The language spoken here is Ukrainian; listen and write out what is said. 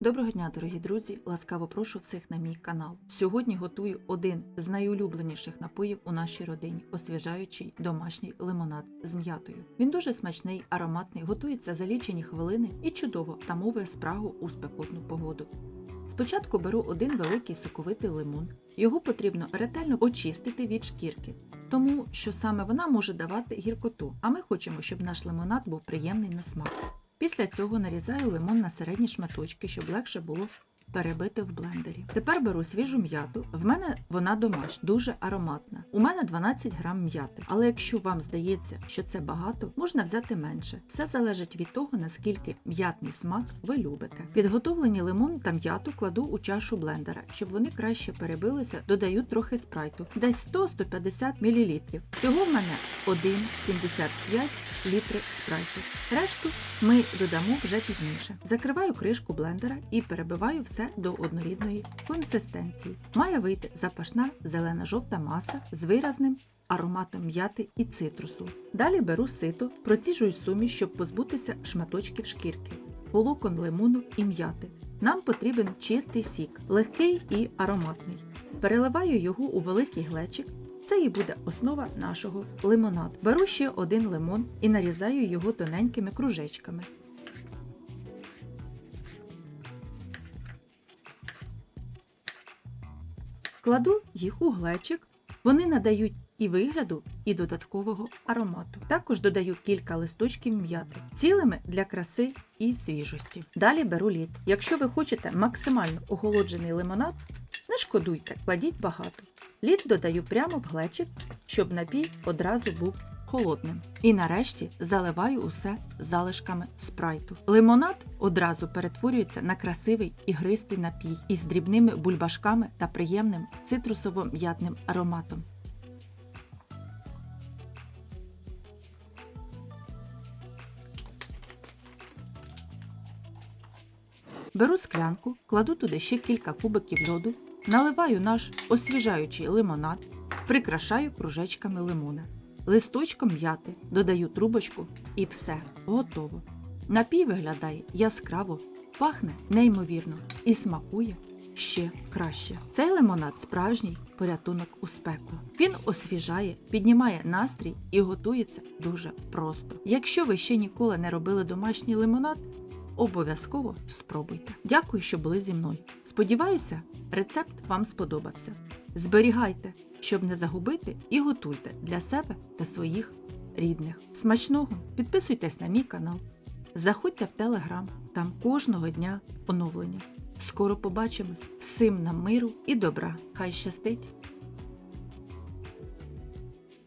Доброго дня, дорогі друзі! Ласкаво прошу всіх на мій канал. Сьогодні готую один з найулюбленіших напоїв у нашій родині освіжаючий домашній лимонад з м'ятою. Він дуже смачний, ароматний, готується за лічені хвилини і чудово тамовує спрагу у спекотну погоду. Спочатку беру один великий соковитий лимон. Його потрібно ретельно очистити від шкірки, тому що саме вона може давати гіркоту, а ми хочемо, щоб наш лимонад був приємний на смак. Після цього нарізаю лимон на середні шматочки, щоб легше було перебити в блендері. Тепер беру свіжу м'яту. В мене вона домашня, дуже ароматна. У мене 12 грам м'яти. Але якщо вам здається, що це багато, можна взяти менше. Все залежить від того, наскільки м'ятний смак ви любите. Підготовлені лимон та м'яту кладу у чашу блендера, щоб вони краще перебилися, додаю трохи спрайту, десь 100-150 мл. Всього в мене 1,75 літри спрайту. Решту ми додамо вже пізніше. Закриваю кришку блендера і перебиваю все до однорідної консистенції. Має вийти запашна зелена-жовта маса з виразним ароматом м'яти і цитрусу. Далі беру сито, проціжую суміш, щоб позбутися шматочків шкірки, волокон лимону і м'яти. Нам потрібен чистий сік, легкий і ароматний. Переливаю його у великий глечик. Це і буде основа нашого лимонаду. Беру ще один лимон і нарізаю його тоненькими кружечками. Кладу їх у глечик. Вони надають і вигляду, і додаткового аромату. Також додаю кілька листочків м'яти, цілими для краси і свіжості. Далі беру лід. Якщо ви хочете максимально охолоджений лимонад, не шкодуйте, кладіть багато. Лід додаю прямо в глечик, щоб напій одразу був холодним. І нарешті заливаю усе залишками спрайту. Лимонад одразу перетворюється на красивий ігристий напій із дрібними бульбашками та приємним цитрусово-м'ятним ароматом. Беру склянку, кладу туди ще кілька кубиків льоду, наливаю наш освіжаючий лимонад, прикрашаю кружечками лимона, листочком м'яти, додаю трубочку і все, готово. Напій виглядає яскраво, пахне неймовірно і смакує ще краще. Цей лимонад справжній порятунок у спеку. Він освіжає, піднімає настрій і готується дуже просто. Якщо ви ще ніколи не робили домашній лимонад, Обов'язково спробуйте. Дякую, що були зі мною. Сподіваюся, рецепт вам сподобався. Зберігайте, щоб не загубити, і готуйте для себе та своїх рідних. Смачного! Підписуйтесь на мій канал. Заходьте в телеграм, там кожного дня оновлення. Скоро побачимось. Всім нам миру і добра. Хай щастить!